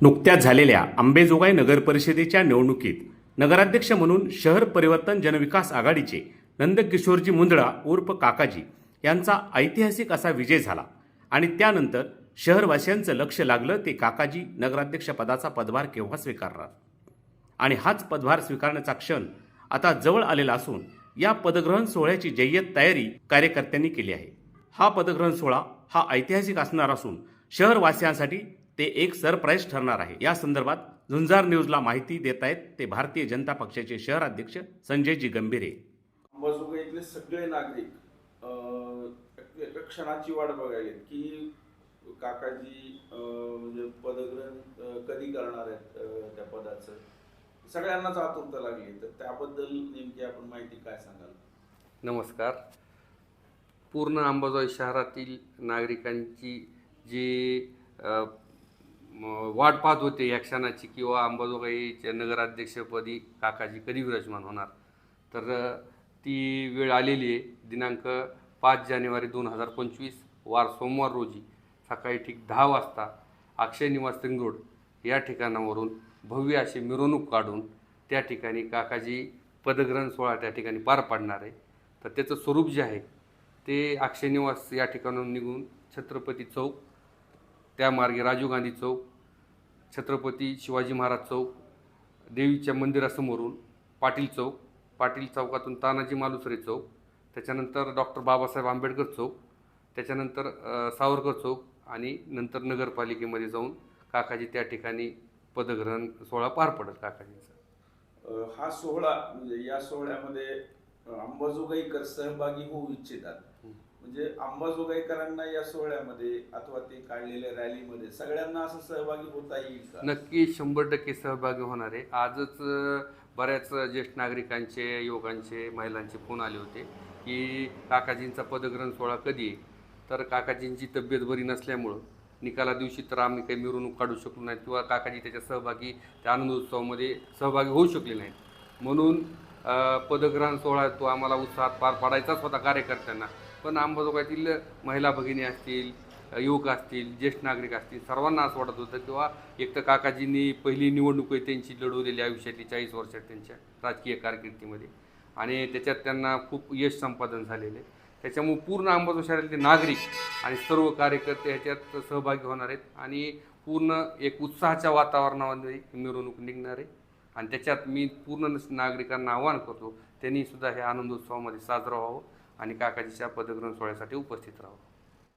नुकत्याच झालेल्या आंबेजोगाई नगर परिषदेच्या निवडणुकीत नगराध्यक्ष म्हणून शहर परिवर्तन जनविकास आघाडीचे नंदकिशोरजी मुंदळा उर्फ काकाजी यांचा ऐतिहासिक असा विजय झाला आणि त्यानंतर शहरवासियांचं लक्ष लागलं ते काकाजी नगराध्यक्ष पदाचा पदभार केव्हा स्वीकारणार? आणि हाच पदभार स्वीकारण्याचा क्षण आता जवळ आलेला असून या पदग्रहण सोहळ्याची जय्यत तयारी कार्यकर्त्यांनी केली आहे. हा पदग्रहण सोहळा हा ऐतिहासिक असणार असून शहरवासियांसाठी ते एक सरप्राईज ठरणार आहे. या संदर्भात झुंजार न्यूजला माहिती देत आहेत ते भारतीय जनता पक्षाचे शहराध्यक्ष संजयजी गंभीरे. अंबाजोगाईतले सगळे नागरिक क्षणाची वाट बघायला की काकाजी म्हणजे पदग्रहण कधी करणार आहेत त्या पदाचं? सगळ्यांनाच आतुरता लागली तर त्याबद्दल नेमकी आपण माहिती काय सांगाल? नमस्कार. पूर्ण अंबाजोगाई शहरातील नागरिकांची जी वाट पाहत होते या क्षणाची किंवा अंबाजोगाईच्या नगराध्यक्षपदी काकाजी कधी विराजमान होणार तर ती वेळ आलेली आहे. दिनांक पाच जानेवारी दोन हजार पंचवीस वार सोमवार रोजी सकाळी ठीक दहा वाजता अक्षय निवास रिंग रोड या ठिकाणावरून भव्य अशी मिरवणूक काढून त्या ठिकाणी काकाजी पदग्रहण सोहळा त्या ठिकाणी पार पाडणार आहे. तर त्याचं स्वरूप जे आहे ते अक्षय निवास या ठिकाणाहून निघून छत्रपती चौक त्या मार्गे राजीव गांधी चौक छत्रपती शिवाजी महाराज चौक देवीच्या मंदिरासमोरून पाटील चौक पाटील चौकातून तानाजी मालुसरे चौक त्याच्यानंतर डॉक्टर बाबासाहेब आंबेडकर चौक त्याच्यानंतर सावरकर चौक आणि नंतर नगरपालिकेमध्ये जाऊन काकाजी त्या ठिकाणी पदग्रहण सोहळा पार पडत काकाजींचा. हा सोहळा म्हणजे या सोहळ्यामध्ये अंबाजोगाईकर सहभागी होऊ इच्छितात. म्हणजे अंबाजोगाईकरांना या सोहळ्यामध्ये अथवा ते काढलेल्या रॅलीमध्ये सगळ्यांना असं सहभागी होता येईल का? नक्की शंभर टक्के सहभागी होणार आहे. आजच बऱ्याच ज्येष्ठ नागरिकांचे युवकांचे महिलांचे फोन आले होते की काकाजींचा पदग्रहण सोहळा कधी आहे? तर काकाजींची तब्येत बरी नसल्यामुळं निकाला दिवशी तर आम्ही काही मिरवणूक काढू शकलो नाही किंवा काकाजी त्याच्या सहभागी त्या आनंदोत्सवामध्ये सहभागी होऊ शकले नाहीत. म्हणून पदग्रहण सोहळा तो आम्हाला उत्साहात पार पाडायचाच होता कार्यकर्त्यांना. पण अंबाजोगाईतील महिला भगिनी असतील युवक असतील ज्येष्ठ नागरिक असतील सर्वांना असं वाटत होतं किंवा एक तर काकाजींनी पहिली निवडणूक आहे त्यांची लढवलेली आयुष्यातली चाळीस वर्षात त्यांच्या राजकीय कारकिर्दीमध्ये. आणि त्याच्यात त्यांना खूप यश संपादन झालेले त्याच्यामुळे पूर्ण अंबाजोगाई शहरातले नागरिक आणि सर्व कार्यकर्ते ह्याच्यात सहभागी होणार आहेत. आणि पूर्ण एक उत्साहाच्या वातावरणामध्ये मिरवणूक निघणार आहे. आणि त्याच्यात मी पूर्ण नागरिकांना आवाहन करतो त्यांनी सुद्धा हे आनंदोत्सवामध्ये साजरा व्हावं आणि काकाजीच्या पदग्रहण सोहळ्यासाठी उपस्थित राहावं.